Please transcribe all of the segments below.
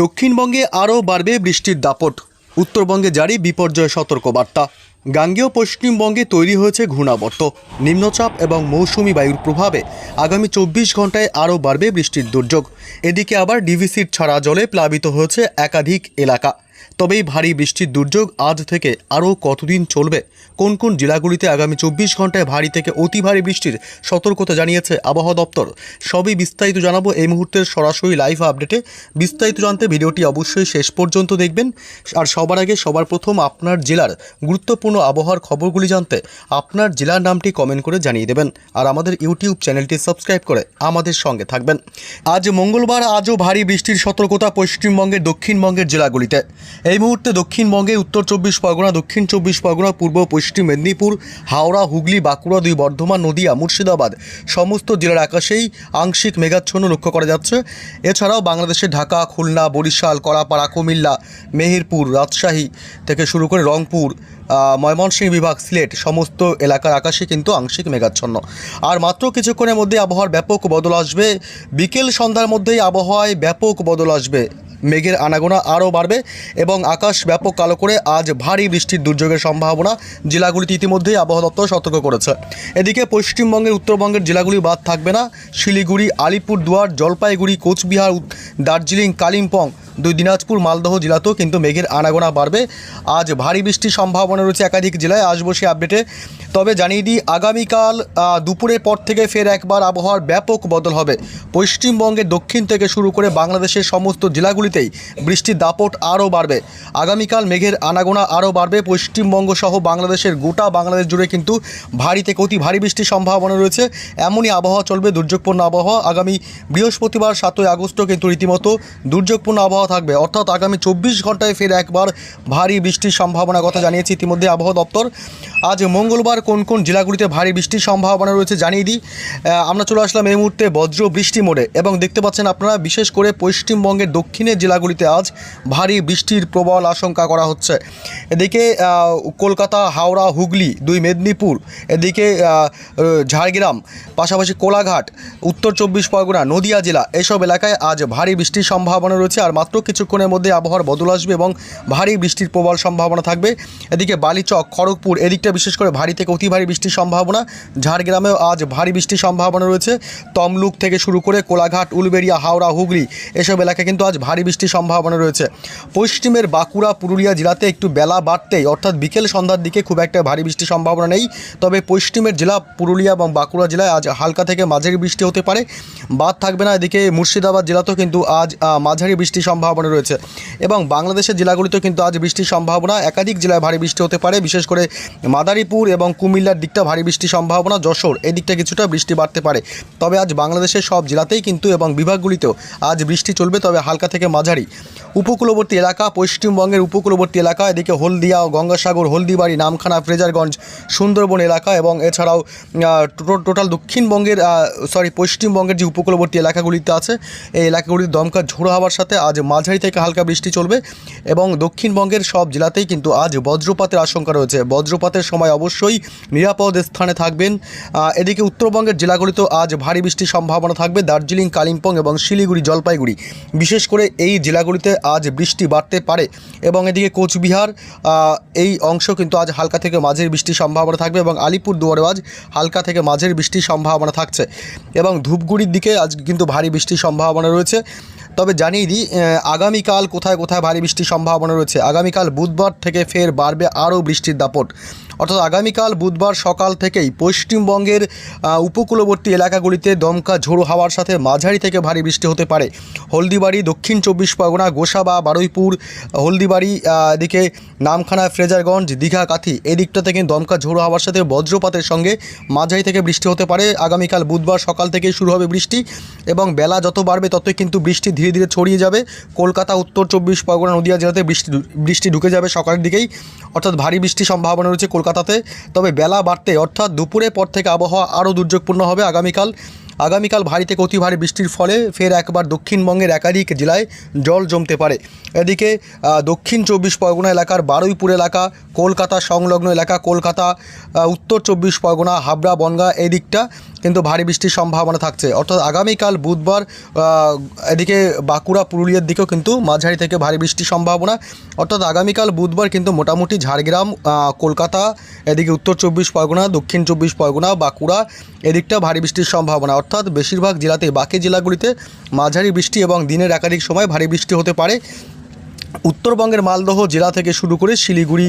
দক্ষিণবঙ্গে আরও বাড়বে বৃষ্টির দাপট। উত্তরবঙ্গে জারি বিপর্যয় সতর্কবার্তা। গাঙ্গেয় পশ্চিমবঙ্গে তৈরি হয়েছে ঘূর্ণাবর্ত। নিম্নচাপ এবং মৌসুমি বায়ুর প্রভাবে আগামী চব্বিশ ঘন্টায় আরও বাড়বে বৃষ্টির দুর্যোগ। এদিকে আবার ডিভিসির ছাড়া জলে প্লাবিত হয়েছে একাধিক এলাকা। তবে এই ভারী বৃষ্টির দুর্যোগ আজ থেকে আরও কতদিন চলবে? কোন কোন জেলাগুলিতে আগামী চব্বিশ ঘন্টায় ভারী থেকে অতি ভারী বৃষ্টির সতর্কতা জানিয়েছে আবহাওয়া দপ্তর? সবই বিস্তারিত জানাব এই মুহূর্তের সরাসরি লাইভ আপডেটে। বিস্তারিত জানতে ভিডিওটি অবশ্যই শেষ পর্যন্ত দেখবেন। আর সবার আগে সবার প্রথম আপনার জেলার গুরুত্বপূর্ণ আবহাওয়ার খবরগুলি জানতে আপনার জেলার নামটি কমেন্ট করে জানিয়ে দেবেন। আর আমাদের ইউটিউব চ্যানেলটি সাবস্ক্রাইব করে আমাদের সঙ্গে থাকবেন। আজ মঙ্গলবার আজও ভারী বৃষ্টির সতর্কতা পশ্চিমবঙ্গের দক্ষিণবঙ্গের জেলাগুলিতে। এই মুহূর্তে দক্ষিণবঙ্গে উত্তর চব্বিশ পরগনা, দক্ষিণ চব্বিশ পরগনা, পূর্ব পশ্চিম মেদিনীপুর, হাওড়া, হুগলি, বাঁকুড়া, দুই বর্ধমান, নদীয়া, মুর্শিদাবাদ সমস্ত জেলার আকাশেই আংশিক মেঘাচ্ছন্ন লক্ষ্য করা যাচ্ছে। এছাড়াও বাংলাদেশের ঢাকা, খুলনা, বরিশাল করাপাড়া কুমিল্লা, মেহেরপুর, রাজশাহী থেকে শুরু করে রংপুর ময়মনসিংহ বিভাগ, সিলেট সমস্ত এলাকার আকাশে কিন্তু আংশিক মেঘাচ্ছন্ন। আর মাত্র কিছুক্ষণের মধ্যে আবহাওয়ার ব্যাপক বদল আসবে। বিকেল সন্ধ্যার মধ্যেই আবহাওয়ায় ব্যাপক বদল আসবে। মেঘের আনাগোনা আরও বাড়বে এবং আকাশ ব্যাপক কালো করে আজ ভারী বৃষ্টির দুর্যোগের সম্ভাবনা জেলাগুলিতে ইতিমধ্যেই আবহাওয়া দপ্তর সতর্ক করেছে। এদিকে পশ্চিমবঙ্গের, উত্তরবঙ্গের জেলাগুলি বাদ থাকবে না। শিলিগুড়ি, আলিপুরদুয়ার, জলপাইগুড়ি, কোচবিহার, দার্জিলিং, কালিম্পং দুই দিনাজপুর, মালদহ জেলাতেও কিন্তু মেঘের আনাগোনা বাড়বে। আজ ভারী বৃষ্টির সম্ভাবনা রয়েছে একাধিক জেলায়, আসব সে আপডেটে। তবে জানিয়ে দিই, আগামীকাল দুপুরের পর থেকে ফের একবার আবহাওয়ার ব্যাপক বদল হবে। পশ্চিমবঙ্গের দক্ষিণ থেকে শুরু করে বাংলাদেশের সমস্ত জেলাগুলিতেই বৃষ্টির দাপট আরও বাড়বে। আগামীকাল মেঘের আনাগোনা আরও বাড়বে। পশ্চিমবঙ্গ সহ বাংলাদেশের গোটা বাংলাদেশ জুড়ে কিন্তু ভারী থেকে অতি ভারী বৃষ্টির সম্ভাবনা রয়েছে। এমনই আবহাওয়া চলবে দুর্যোগপূর্ণ আবহাওয়া। আগামী বৃহস্পতিবার, সাতই আগস্টও কিন্তু রীতিমতো দুর্যোগপূর্ণ আবহাওয়া থাকবে। অর্থাৎ আগামী চব্বিশ ঘন্টায় ফের একবার ভারী বৃষ্টির সম্ভাবনার কথা জানিয়েছে ইতিমধ্যে আবহাওয়া দপ্তর। আজ মঙ্গলবার কোন কোন জেলাগুলিতে ভারী বৃষ্টির সম্ভাবনা রয়েছে জানিয়ে দিই। আমরা চলে আসলাম এই মুহূর্তে বজ্র বৃষ্টি মোড়ে এবং দেখতে পাচ্ছেন আপনারা, বিশেষ করে পশ্চিমবঙ্গের দক্ষিণের জেলাগুলিতে আজ ভারী বৃষ্টির প্রবল আশঙ্কা করা হচ্ছে। এদিকে কলকাতা, হাওড়া, হুগলি, দুই মেদিনীপুর, এদিকে ঝাড়গ্রাম, পাশাপাশি কোলাঘাট, উত্তর চব্বিশ পরগনা, নদিয়া জেলা, এসব এলাকায় আজ ভারী বৃষ্টির সম্ভাবনা রয়েছে। আর মাত্র কিছুক্ষণের মধ্যে আবহাওয়ার বদল আসবে এবং ভারী বৃষ্টির প্রবল সম্ভাবনা থাকবে। এদিকে বালিচক, খড়গপুর, এদিকটা বিশেষ করে ভারী থেকে অতি ভারী বৃষ্টির সম্ভাবনা। ঝাড়গ্রামেও আজ ভারী বৃষ্টির সম্ভাবনা রয়েছে। তমলুক থেকে শুরু করে কোলাঘাট, উলবেড়িয়া, হাওড়া, হুগলি এসব এলাকায় কিন্তু আজ ভারী বৃষ্টির সম্ভাবনা রয়েছে। পশ্চিমের বাঁকুড়া, পুরুলিয়া জেলাতে একটু বেলা বাড়তেই অর্থাৎ বিকেল সন্ধ্যার দিকে খুব একটা ভারী বৃষ্টির সম্ভাবনা নেই। তবে পশ্চিমের জেলা পুরুলিয়া এবং বাঁকুড়া জেলায় আজ হালকা থেকে মাঝারি বৃষ্টি হতে পারে। বাদ থাকবে না, এদিকে মুর্শিদাবাদ জেলাতেও কিন্তু আজ মাঝারি বৃষ্টির সম্ভাবনা রয়েছে। এবং বাংলাদেশের জেলাগুলিতেও কিন্তু আজ বৃষ্টির সম্ভাবনা, একাধিক জেলায় ভারী বৃষ্টি হতে পারে, বিশেষ করে মাদারীপুর এবং কুমিল্লার দিকটা ভারী বৃষ্টির সম্ভাবনা, যশোর এই দিকটা কিছুটা বৃষ্টি বাড়তে পারে। তবে আজ বাংলাদেশের সব জেলাতেই কিন্তু এবং বিভাগগুলিতেও আজ বৃষ্টি চলবে, তবে হালকা থেকে মাঝারি। উপকূলবর্তী এলাকা, পশ্চিমবঙ্গের উপকূলবর্তী এলাকা, এদিকে হলদিয়া ও গঙ্গাসাগর, হলদিবাড়ি, নামখানা, ফ্রেজারগঞ্জ, সুন্দরবন এলাকা এবং এছাড়াও টোটাল দক্ষিণবঙ্গের সরি পশ্চিমবঙ্গের যে উপকূলবর্তী এলাকাগুলিতে আছে, এই এলাকাগুলির দমকা ঝোড়ো হওয়ার সাথে আজ মাঝারি থেকে হালকা বৃষ্টি চলবে এবং দক্ষিণবঙ্গের সব জেলাতেই কিন্তু আজ বজ্রপাতের আশঙ্কা রয়েছে। বজ্রপাতের সময় অবশ্যই নিরাপদ স্থানে থাকবেন। এদিকে উত্তরবঙ্গের জেলাগুলিতেও আজ ভারী বৃষ্টির সম্ভাবনা থাকবে। দার্জিলিং, কালিম্পং এবং শিলিগুড়ি, জলপাইগুড়ি। বিশেষ করে এই জেলাগুলিতে আজ বৃষ্টি বাড়তে পারে এবং এদিকে কোচবিহার এই অংশ কিন্তু আজ হালকা থেকে মাঝের বৃষ্টির সম্ভাবনা থাকবে এবং আলিপুর দুয়ারেও আজ হালকা থেকে মাঝের বৃষ্টির সম্ভাবনা থাকছে। এবং ধূপগুড়ির দিকে আজ কিন্তু ভারী বৃষ্টির সম্ভাবনা রয়েছে। তবে জানিয়ে দিই আগামীকাল কোথায় কোথায় ভারী বৃষ্টির সম্ভাবনা রয়েছে? আগামীকাল বুধবার থেকে ফের বাড়বে আরও বৃষ্টির দাপট। অর্থাৎ আগামীকাল বুধবার সকাল থেকেই পশ্চিমবঙ্গের উপকূলবর্তী এলাকাগুলিতে দমকা ঝোড়ো হাওয়ার সাথে মাঝারি থেকে ভারী বৃষ্টি হতে পারে। হলদিবাড়ি, দক্ষিণ চব্বিশ পরগনা, গোসাবা, বারুইপুর, হলদিবাড়ি এদিকে নামখানা, ফ্রেজারগঞ্জ, দীঘা, কাথি এই দিকটাতে কিন্তু দমকা ঝোড়ো হাওয়ার সাথে বজ্রপাতের সঙ্গে মাঝারি থেকে বৃষ্টি হতে পারে। আগামীকাল বুধবার সকাল থেকেই শুরু হবে বৃষ্টি এবং বেলা যত বাড়বে ততই কিন্তু বৃষ্টি ধীরে ধীরে ছড়িয়ে যাবে। কলকাতা, উত্তর চব্বিশ পরগনা, নদীয়া জেলাতে বৃষ্টি বৃষ্টি ঢুকে যাবে সকালের দিকেই। অর্থাৎ ভারী বৃষ্টির সম্ভাবনা রয়েছে কলকাতাতে। তবে বেলা বাড়তে অর্থাৎ দুপুরের পর থেকে আবহাওয়া আরও দুর্যোগপূর্ণ হবে আগামীকাল। আগামীকাল ভারী থেকে অতি ভারী বৃষ্টির ফলে ফের একবার দক্ষিণবঙ্গের একাধিক জেলায় জল জমতে পারে। এদিকে দক্ষিণ চব্বিশ পরগনা এলাকার বারুইপুর এলাকা, কলকাতা সংলগ্ন এলাকা কলকাতা উত্তর চব্বিশ পরগনা, হাবড়া, বনগা, এদিকটা দিকটা কিন্তু ভারী বৃষ্টির সম্ভাবনা থাকছে। অর্থাৎ আগামীকাল বুধবার এদিকে বাঁকুড়া, পুরুলিয়ার দিকেও কিন্তু মাঝারি থেকে ভারী বৃষ্টির সম্ভাবনা। অর্থাৎ আগামীকাল বুধবার কিন্তু মোটামুটি ঝাড়গ্রাম কলকাতা, এদিকে উত্তর চব্বিশ পরগনা, দক্ষিণ চব্বিশ পরগনা, বাঁকুড়া, এদিকটা ভারী বৃষ্টির সম্ভাবনা। অর্থাৎ বেশিরভাগ জেলাতে বাকি জেলাগুলিতে মাঝারি বৃষ্টি এবং দিনের একাধিক সময় ভারী বৃষ্টি হতে পারে। উত্তরবঙ্গের মালদহ জেলা থেকে শুরু করে শিলিগুড়ি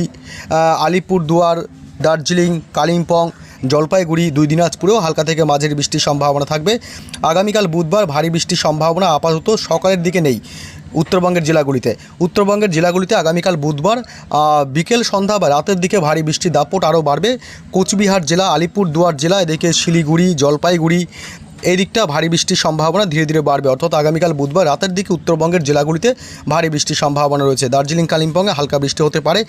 আলিপুরদুয়ার, দার্জিলিং, কালিম্পং জলপাইগুড়ি দুই দিনাজপুরেও হালকা থেকে মাঝের বৃষ্টির সম্ভাবনা থাকবে। আগামীকাল বুধবার ভারী বৃষ্টির সম্ভাবনা আপাতত সকালের দিকে নেই উত্তরবঙ্গের জেলাগুলিতে। উত্তরবঙ্গের জেলাগুলিতে আগামীকাল বুধবার বিকেল সন্ধ্যা বা রাতের দিকে ভারী বৃষ্টির দাপট আরও বাড়বে। কোচবিহার জেলা, আলিপুরদুয়ার জেলা, এদিকে শিলিগুড়ি, জলপাইগুড়ি এই দিকটা ভারী বৃষ্টির সম্ভাবনা ধীরে ধীরে বাড়বে। অর্থাৎ আগামীকাল বুধবার রাতের দিকে উত্তরবঙ্গের জেলাগুলিতে ভারী বৃষ্টির সম্ভাবনা রয়েছে। দার্জিলিং, কালিম্পংয়ে হালকা বৃষ্টি হতে পারে।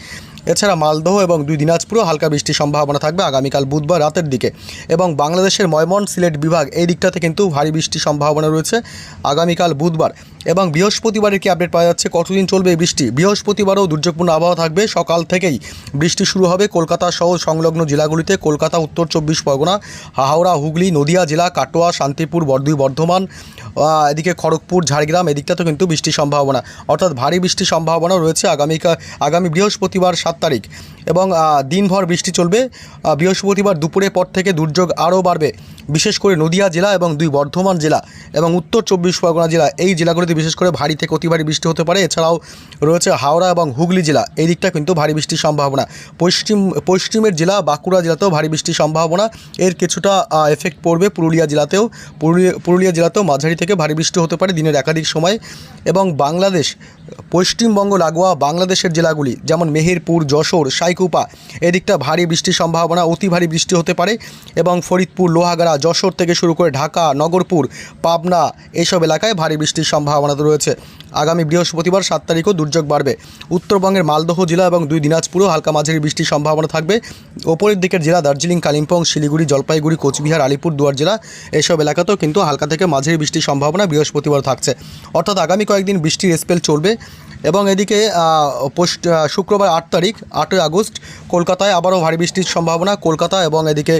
এছাড়া মালদহ এবং দুই দিনাজপুরেও হালকা বৃষ্টির সম্ভাবনা থাকবে আগামীকাল বুধবার রাতের দিকে। এবং বাংলাদেশের ময়মন সিলেট বিভাগ এই দিকটাতে কিন্তু ভারী বৃষ্টির সম্ভাবনা রয়েছে আগামীকাল বুধবার। এবং বৃহস্পতিবারের কি আপডেট পাওয়া যাচ্ছে? কতদিন চলবে এই বৃষ্টি? বৃহস্পতিবারও দুর্যোগপূর্ণ আবহাওয়া থাকবে। সকাল থেকেই বৃষ্টি শুরু হবে কলকাতা সহ সংলগ্ন জেলাগুলিতে। কলকাতা, উত্তর চব্বিশ পরগনা, হাওড়া, হুগলি, নদিয়া জেলা, কাটোয়া শান্তিপুর বর্ধুই বর্ধমান এদিকে খড়গপুর, ঝাড়গ্রাম এদিকটাতেও কিন্তু বৃষ্টির সম্ভাবনা। অর্থাৎ ভারী বৃষ্টির সম্ভাবনা রয়েছে আগামীকা আগামী বৃহস্পতিবার সাত তারিখ। এবং দিনভর বৃষ্টি চলবে। বৃহস্পতিবার দুপুরের পর থেকে দুর্যোগ আরও বাড়বে। বিশেষ করে নদিয়া জেলা এবং দুই বর্ধমান জেলা এবং উত্তর চব্বিশ পরগনা জেলা, এই জেলাগুলিতে বিশেষ করে ভারী থেকে অতি ভারী বৃষ্টি হতে পারে। এছাড়াও রয়েছে হাওড়া এবং হুগলি জেলা, এই দিকটা কিন্তু ভারী বৃষ্টির সম্ভাবনা। পশ্চিম, পশ্চিমের জেলা, বাঁকুড়া জেলাতেও ভারী বৃষ্টির সম্ভাবনা। এর কিছুটা এফেক্ট পড়বে পুরুলিয়া জেলাতেও। পুরুলিয়া পুরুলিয়া জেলাতেও মাঝারি থেকে ভারী বৃষ্টি হতে পারে দিনের একাধিক সময় এবং বাংলাদেশ, পশ্চিমবঙ্গ লাগোয়া বাংলাদেশের জেলাগুলি যেমন মেহেরপুর, যশোর, সাইকুপা, এদিকটা ভারী বৃষ্টির সম্ভাবনা অতি ভারী বৃষ্টি হতে পারে এবং ফরিদপুর, লোহাগাড়া, যশোর থেকে শুরু করে ঢাকা, নগরপুর, পাবনা এইসব এলাকায় ভারী বৃষ্টির সম্ভাবনা রয়েছে। আগামী বৃহস্পতিবার সাত তারিখও দুর্যোগ বাড়বে। উত্তরবঙ্গের মালদহ জেলা এবং দুই দিনাজপুরেও হালকা মাঝারি বৃষ্টির সম্ভাবনা থাকবে। ওপরের দিকের জেলা দার্জিলিং, কালিম্পং, শিলিগুড়ি, জলপাইগুড়ি, কোচবিহার আলিপুর দুয়ার জেলা এইসব এলাকাতেও কিন্তু হালকা থেকে মাঝারি বৃষ্টির সম্ভাবনা বৃহস্পতিবার থাকছে। অর্থাৎ আগামী কয়েকদিন বৃষ্টির স্পেল চলবে এবং এদিকে পোস্ট শুক্রবার আট তারিখ, আটই আগস্ট, কলকাতায় আবারও ভারী বৃষ্টির সম্ভাবনা। কলকাতা এবং এদিকে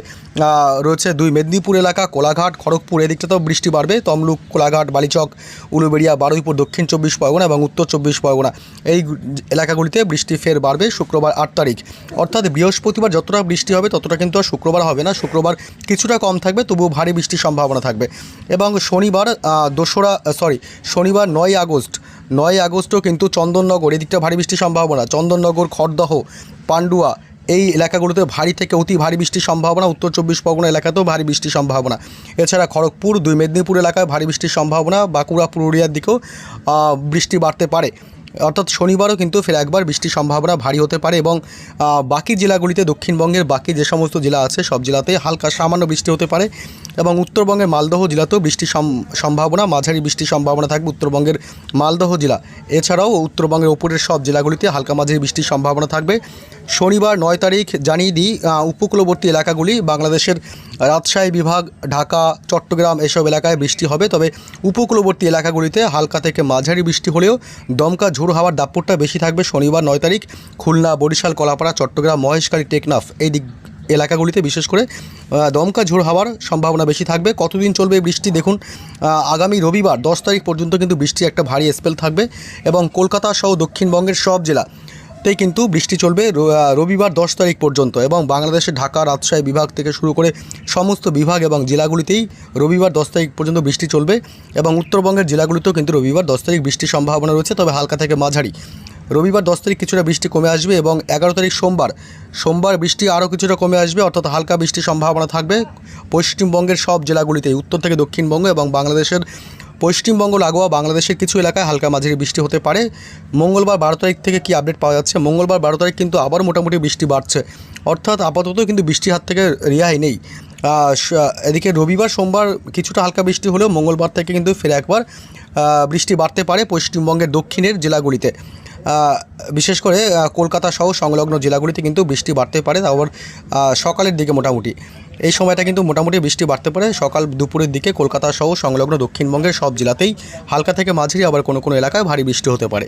রয়েছে দুই মেদিনীপুর এলাকা, কোলাঘাট, খড়গপুর এদিকটাতেও বৃষ্টি বাড়বে। তমলুক, কোলাঘাট, বালিচক, উলুবেড়িয়া, বারুইপুর, দক্ষিণ চব্বিশ পরগনা এবং উত্তর চব্বিশ পরগনা। এই এলাকাগুলিতে বৃষ্টি ফের বাড়বে শুক্রবার আট তারিখ। অর্থাৎ বৃহস্পতিবার যতটা বৃষ্টি হবে ততটা কিন্তু শুক্রবার হবে না। শুক্রবার কিছুটা কম থাকবে, তবুও ভারী বৃষ্টির সম্ভাবনা থাকবে। এবং শনিবার দোসরা সরি শনিবার নয় আগস্ট, নয় আগস্টও কিন্তু চন্দননগর, এদিকটা ভারী বৃষ্টির সম্ভাবনা, চন্দননগর, খড়দহ, পান্ডুয়া, এই এলাকাগুলোতে ভারী থেকে অতি ভারী বৃষ্টির সম্ভাবনা, উত্তর চব্বিশ পরগনা এলাকাতেও ভারী বৃষ্টির সম্ভাবনা। এছাড়া খড়গপুর, দুই মেদিনীপুর এলাকায় ভারী বৃষ্টির সম্ভাবনা, বাঁকুড়া, পুরুলিয়ার দিকেও বৃষ্টি বাড়তে পারে। অর্থাৎ শনিবারও কিন্তু ফের একবার বৃষ্টির সম্ভাবনা ভারী হতে পারে এবং বাকি জেলাগুলিতে দক্ষিণবঙ্গের বাকি যে সমস্ত জেলা আছে, সব জেলাতে হালকা সামান্য বৃষ্টি হতে পারে। এবং উত্তরবঙ্গের মালদহ জেলাতেও বৃষ্টির সম- সম্ভাবনা, মাঝারি বৃষ্টির সম্ভাবনা থাকবে উত্তরবঙ্গের মালদহ জেলা। এছাড়াও উত্তরবঙ্গের ওপরের সব জেলাগুলিতে হালকা মাঝারি বৃষ্টির সম্ভাবনা থাকবে। শনিবার নয় তারিখ জানিয়ে দিই উপকূলবর্তী এলাকাগুলি, বাংলাদেশের রাজশাহী বিভাগ, ঢাকা, চট্টগ্রাম এসব এলাকায় বৃষ্টি হবে। তবে উপকূলবর্তী এলাকাগুলিতে হালকা থেকে মাঝারি বৃষ্টি হলেও দমকা ঝোড়ো হাওয়ার দাপটটা বেশি থাকবে শনিবার নয় তারিখ। খুলনা, বরিশাল, কলাপাড়া, চট্টগ্রাম, মহেশখালী, টেকনাফ এই দিক এলাকাগুলিতে বিশেষ করে দমকা ঝোড় হওয়ার সম্ভাবনা বেশি থাকবে। কতদিন চলবে বৃষ্টি দেখুন আগামী রবিবার দশ তারিখ পর্যন্ত কিন্তু বৃষ্টি একটা ভারী স্পেল থাকবে এবং কলকাতা সহ দক্ষিণবঙ্গের সব জেলা তেই কিন্তু বৃষ্টি চলবে রবিবার দশ তারিখ পর্যন্ত এবং বাংলাদেশের ঢাকা, রাজশাহী বিভাগ থেকে শুরু করে সমস্ত বিভাগ এবং জেলাগুলিতেই রবিবার দশ তারিখ পর্যন্ত বৃষ্টি চলবে এবং উত্তরবঙ্গের জেলাগুলিতেও কিন্তু রবিবার দশ তারিখ বৃষ্টির সম্ভাবনা রয়েছে। তবে হালকা থেকে মাঝারি রবিবার দশ তারিখ কিছুটা বৃষ্টি কমে আসবে এবং এগারো তারিখ সোমবার সোমবার বৃষ্টি আরও কিছুটা কমে আসবে, অর্থাৎ হালকা বৃষ্টির সম্ভাবনা থাকবে। পশ্চিমবঙ্গের সব জেলাগুলিতে উত্তর থেকে দক্ষিণবঙ্গ এবং বাংলাদেশের পশ্চিমবঙ্গ লাগোয়া বাংলাদেশের কিছু এলাকায় হালকা মাঝারি বৃষ্টি হতে পারে। মঙ্গলবার বারো তারিখ থেকে কি আপডেট পাওয়া যাচ্ছে? মঙ্গলবার বারো তারিখ কিন্তু আবার মোটামুটি বৃষ্টি বাড়ছে। অর্থাৎ আপাতত কিন্তু বৃষ্টির হাত থেকে রেহাই নেই। এদিকে রবিবার, সোমবার কিছুটা হালকা বৃষ্টি হলেও মঙ্গলবার থেকে কিন্তু ফের একবার বৃষ্টি বাড়তে পারে পশ্চিমবঙ্গের দক্ষিণের জেলাগুলিতে। বিশেষ করে কলকাতা সহ সংলগ্ন জেলাগুলিতে কিন্তু বৃষ্টি বাড়তে পারে আবার সকালের দিকে মোটামুটি। এই সময়টা কিন্তু মোটামুটি বৃষ্টি বাড়তে পারে, সকাল দুপুরের দিকে কলকাতা সহ সংলগ্ন দক্ষিণবঙ্গের সব জেলাতেই হালকা থেকে মাঝারি আবার কোনো কোনো এলাকায় ভারী বৃষ্টি হতে পারে।